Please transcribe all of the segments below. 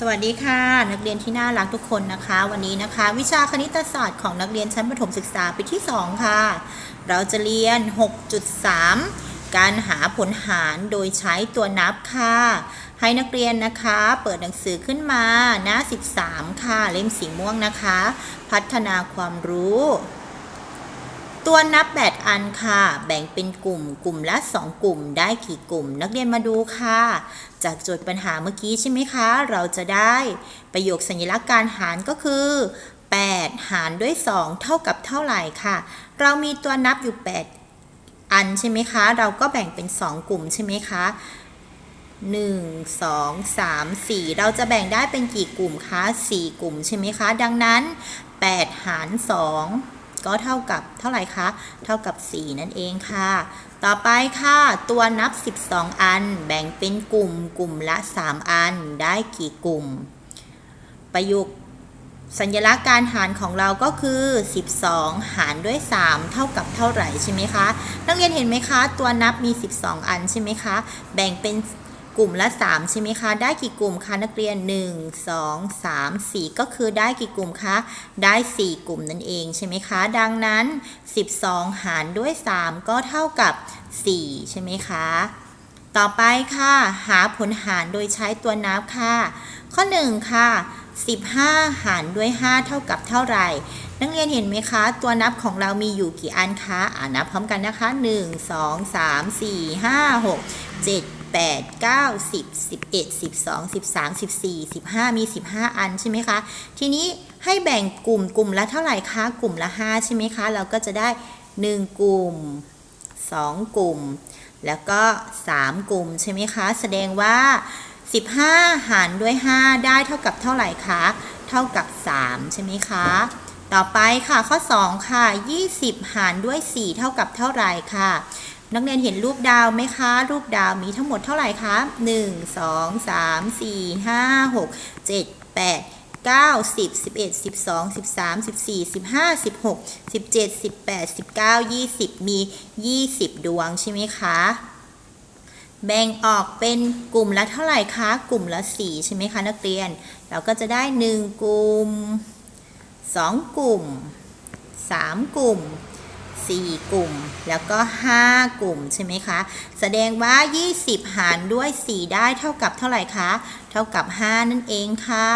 สวัสดีค่ะ นักเรียนที่น่ารักทุกคนนะคะ วันนี้นะคะ วิชาคณิตศาสตร์ของนักเรียนชั้นประถมศึกษาปีที่ 2 ค่ะ เราจะเรียน 6.3 การหาผลหารโดยใช้ตัวนับค่ะ ให้นักเรียนนะคะ เปิดหนังสือขึ้นมาหน้า 13 ค่ะ เล่มสีม่วงนะคะ พัฒนาความรู้ ตัวนับแปดอันค่ะ แบ่งเป็นกลุ่มกลุ่มละ 2 กลุ่มได้กี่กลุ่ม นักเรียนมาดูค่ะ จากโจทย์ปัญหาเมื่อกี้ใช่ไหมคะ เราจะได้ประโยคสัญลักษณ์การหารก็คือ 8 หารด้วย 2 เท่ากับเท่าไหร่ค่ะ เรามีตัวนับอยู่ 8 อันใช่ไหมคะ เราก็แบ่งเป็น 2 กลุ่มใช่ไหมคะ1 2 3 4 เราจะแบ่งได้เป็นกี่กลุ่มคะ 4 กลุ่มใช่ไหมคะ ดังนั้น 8 หาร 2 ก็เท่ากับเท่าไหร่คะ เท่ากับ 4 นั่นเองค่ะ ต่อไปค่ะ ตัวนับ 12 อัน แบ่งเป็นกลุ่มกลุ่มละ 3 อัน ได้กี่กลุ่ม ประโยคสัญลักษณ์การหารของเราก็คือ 12 หารด้วย 3 เท่ากับเท่าไหร่ใช่ไหมคะ นักเรียนเห็นไหมคะ ตัวนับมี 12 อันใช่ไหมคะ แบ่งเป็น กลุ่มละ 3 ใช่ไหมคะ ได้กี่กลุ่มคะนักเรียน 1 2 3 4 ก็คือได้กี่กลุ่มคะ ได้ 4 กลุ่มนั่นเองใช่ไหมคะ ดังนั้น 12 หารด้วย 3 ก็เท่ากับ 4 ใช่ไหมคะ ต่อไปค่ะ หาผลหารโดยใช้ตัวนับค่ะ ข้อ 1 ค่ะ 15 หารด้วย 5 เท่ากับเท่าไหร่นักเรียนเห็นไหมคะ ตัวนับของเรามีอยู่กี่อันคะ อ่านับพร้อมกันนะคะ 1 2 3 4 5 6 7 8 9 10 11 12 13 14 15 มี 15 อันใช่ไหมคะ ทีนี้ให้แบ่งกลุ่มกลุ่มละเท่าไหร่คะ กลุ่มละ 5 ใช่ไหมคะ เราก็จะได้ 1 กลุ่ม 2 กลุ่ม แล้วก็ 3 กลุ่มใช่ไหมคะ แสดงว่า 15 หารด้วย 5 ได้เท่ากับเท่าไหร่คะ เท่ากับ 3 ใช่ไหมคะต่อไปค่ะข้อ 2 ค่ะ 20 หารด้วย 4 เท่ากับเท่าไหร่ค่ะ นักเรียนเห็นรูปดาวไหมคะ รูปดาวมีทั้งหมดเท่าไหร่คะ1 2 3 4 5 6 7 8 9 10 11 12 13 14 15 16 17 18 19 20มี 20 ดวงใช่ไหมคะ แบ่งออกเป็นกลุ่มละเท่าไหร่คะ กลุ่มละ 4 ใช่ไหมคะ นักเรียน เราก็จะได้ 1 กลุ่ม 2 กลุ่ม 3 กลุ่ม 4 กลุ่ม แล้วก็ 5 กลุ่มใช่ไหมคะ แสดงว่า 20 หารด้วย 4 ได้เท่ากับเท่าไหร่คะ เท่ากับ 5 นั่นเองค่ะ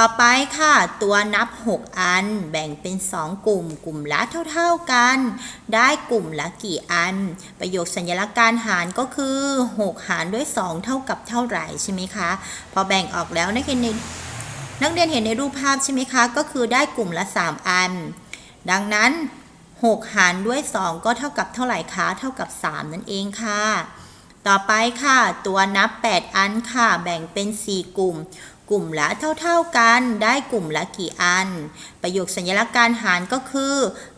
ต่อไปค่ะ ตัวนับ 6 อัน แบ่งเป็น 2 กลุ่ม กลุ่มละเท่า ๆกัน ได้กลุ่มละกี่อัน ประโยคสัญลักษณ์การหารก็คือ 6 หารด้วย 2 เท่ากับเท่าไหร่ใช่ไหมคะ พอแบ่งออกแล้วนักเรียนในนักเรียนเห็นในรูปภาพใช่ไหมคะ ก็คือได้กลุ่มละ 3 อัน ดังนั้น 6 หารด้วย 2 ก็เท่ากับเท่าไหร่คะ เท่ากับ 3 นั่นเองค่ะ ต่อไปค่ะ ตัวนับ 8 อันค่ะ แบ่งเป็น 4 กลุ่ม กลุ่มละเท่าๆกัน ได้กลุ่มละกี่อัน ประโยคสัญลักษณ์การหารก็คือ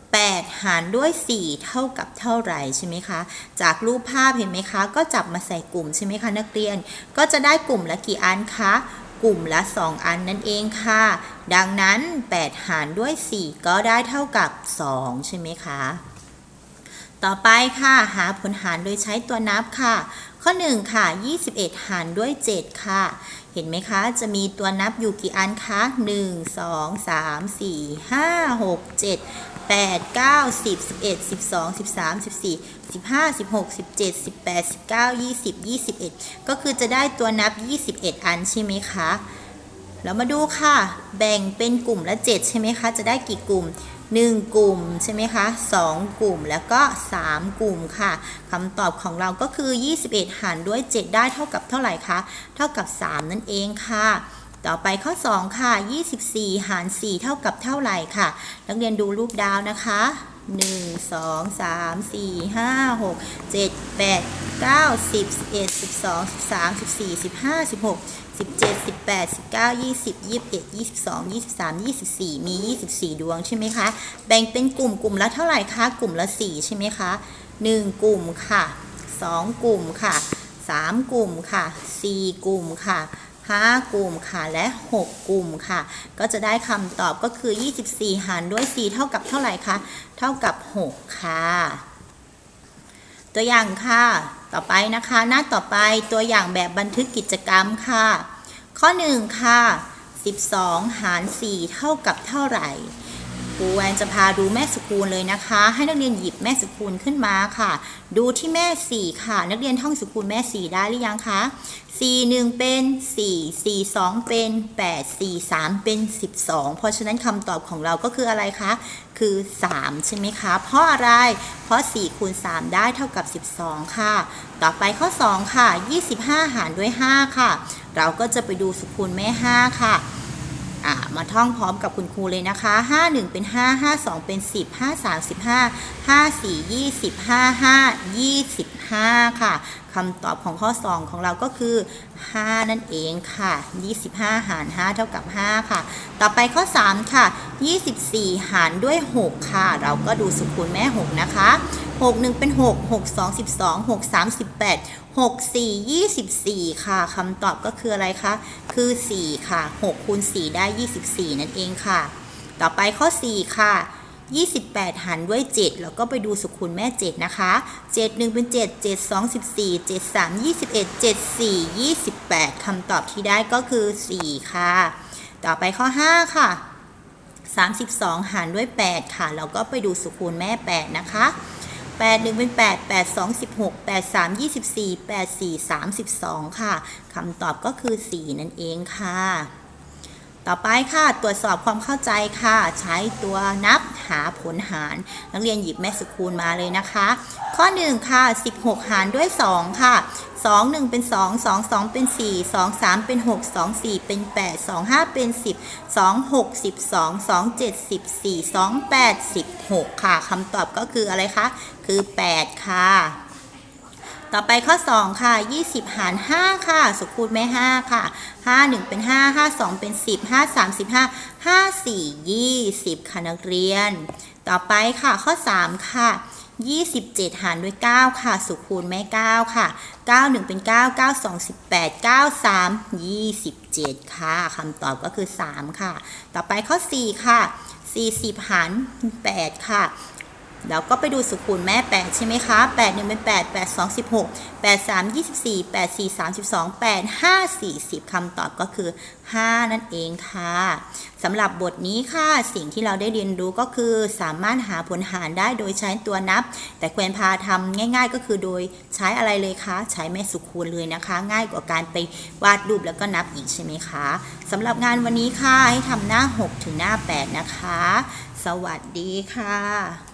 8 หารด้วย 4 เท่ากับเท่าไหร่ใช่ไหมคะ จากรูปภาพเห็นไหมคะ ก็จับมาใส่กลุ่มใช่ไหมคะนักเรียน ก็จะได้กลุ่มละกี่อันคะ กลุ่มละ 2 อันนั่นเองค่ะ ดังนั้น 8 หารด้วย 4 ก็ได้เท่ากับ 2 ใช่ไหมคะ ต่อไปค่ะ หาผลหารโดยใช้ตัวนับค่ะ ข้อ 1 ค่ะ 21 หารด้วย 7 ค่ะ เห็นไหมคะ จะมีตัวนับอยู่กี่อันคะ 1 2 3 4 5 6 7 8 9 10 11 12 13 14 15 16 17 18 19 20 21 ก็คือจะได้ตัวนับ 21 อันใช่ไหมคะ แล้วมาดูค่ะ แบ่งเป็นกลุ่มละ 7 ใช่ไหมคะ จะได้กี่กลุ่ม 1 กลุ่มใช่ไหมคะ2กลุ่มแล้วก็ 3 กลุ่มค่ะคำตอบของเราก็คือ 21 หารด้วย 7 ได้เท่ากับเท่าไหร่คะ เท่ากับ 3 นั่นเองค่ะ ต่อไปข้อ 2 ค่ะ 24 หาร 4 เท่ากับเท่าไหร่ค่ะ นักเรียนดูรูปดาวนะคะ 1 2 3 4 5 6 7 8 9 10 11 12 13 14 15 16 17 18 19 20 21 22 23 24 มี 24 ดวงใช่ไหมคะ แบ่งเป็นกลุ่มกลุ่มละเท่าไหร่คะ กลุ่มละ 4 ใช่ไหมคะ 1 กลุ่มค่ะ 2 กลุ่มค่ะ 3 กลุ่มค่ะ 4 กลุ่มค่ะ 5 กลุ่มค่ะ และ 6 กลุ่มค่ะ ก็จะได้คำตอบก็คือ 24 หารด้วย 4 เท่ากับเท่าไหร่คะ เท่ากับ 6 ค่ะ ตัวอย่างค่ะ ต่อไปนะคะ หน้าต่อไปตัวอย่างแบบบันทึกกิจกรรมค่ะ ข้อ 1 ค่ะ 12 หาร 4 เท่ากับเท่าไหร่ ครูแวนจะพาดูแม่สกุลเลยนะคะ ให้นักเรียนหยิบแม่สกุลขึ้นมาค่ะ ดูที่แม่ 4 ค่ะ นักเรียนท่องสกุลแม่ 4 ได้หรือยังคะ4 1 เป็น 4 4 2 เป็น 8 4 3 เป็น 12 เพราะฉะนั้นคำตอบของเราก็คืออะไรคะ คือ 3 ใช่ไหมคะ เพราะอะไร เพราะ 4 คูณ 3 ได้เท่ากับ 12 ค่ะ ต่อไปข้อ 2 ค่ะ 25 หารด้วย 5 ค่ะ เราก็จะไปดูสกุลแม่ 5 ค่ะ อ่ามาท่องพร้อมกับคุณครูเลยนะคะ 5 1 เป็น 5 5 2 เป็น 10 5 3 15 5 4 20 5 5 25 ค่ะคำตอบของข้อ 2 ของเราก็คือ 5 นั่นเองค่ะ 25 หาร 5 เท่ากับ 5 ค่ะ ต่อไปข้อ 3 ค่ะ 24 หารด้วย 6 ค่ะ เราก็ดูสกุลแม่ 6 นะคะ 6 1 เป็น 6 6 2 12 6 3 18 6 4 24 ค่ะคำตอบก็คืออะไรคะ คือ 4 ค่ะ 6 คูณ 4 ได้ 24 นั่นเองค่ะ ต่อไปข้อ 4 ค่ะ 28 หารด้วย 7 แล้วก็ไปดูสุขุนแม่ 7 นะคะ 7 1 เป็น 7 7 2 14 7 3 21 7 4 28คำตอบที่ได้ก็คือ 4 ค่ะ ต่อไปข้อ 5 ค่ะ 32 หารด้วย 8 ค่ะเราก็ไปดูสุขุนแม่ 8 นะคะ 8 1 เป็น8 8 2 16 8 3 24 8 4 32 ค่ะคำตอบก็คือ 4 นั่นเองค่ะ ต่อไปค่ะ ตรวจสอบความเข้าใจค่ะ ใช้ตัวนับหาผลหาร นักเรียนหยิบแม่สกุลมาเลยนะคะ ข้อ 1 ค่ะ 16 หารด้วย 2 ค่ะ2 1 เป็น 2 2 2 เป็น 4 2 3 เป็น 6 2 4 เป็น 8 2 5 เป็น 10 2 6 12 2 7 14 2 8 16 ค่ะคำตอบก็คืออะไรคะ คือ 8 ค่ะ ต่อไปข้อ 2 ค่ะ 20 หาร 5 ค่ะสกุลแม่ 5 ค่ะ 5 1 เป็น 5 5 2 เป็น 10 5 3 15 5 4 20 ค่ะนักเรียน ต่อไปค่ะข้อ 3 ค่ะ27 หารด้วย 9 ค่ะ สุคูณแม่ 9 ค่ะ 9 1 เป็น 9 9 2 18 9 3 27 ค่ะคำตอบก็คือ 3 ค่ะ ต่อไปข้อ 4 ค่ะ 40 หาร 8 ค่ะ แล้วก็ไปดูสุขุนแม่ 8 ใช่ไหมคะ 8 1 เป็น 8 8 2 16 8 3 24 8 4 32 8 5 40คำตอบก็คือ 5 นั่นเองค่ะสำหรับบทนี้ค่ะ สิ่งที่เราได้เรียนรู้ก็คือสามารถหาผลหารได้โดยใช้ตัวนับ แต่ควรพาทำง่าย ๆ ก็คือโดยใช้อะไรเลยคะ ใช้แม่สุคูณเลยนะคะ ง่ายกว่าการไปวาดรูปแล้วก็นับอีกใช่ไหมคะสำหรับงานวันนี้ค่ะให้ทำหน้า 6 ถึงหน้า 8 นะคะ สวัสดีค่ะ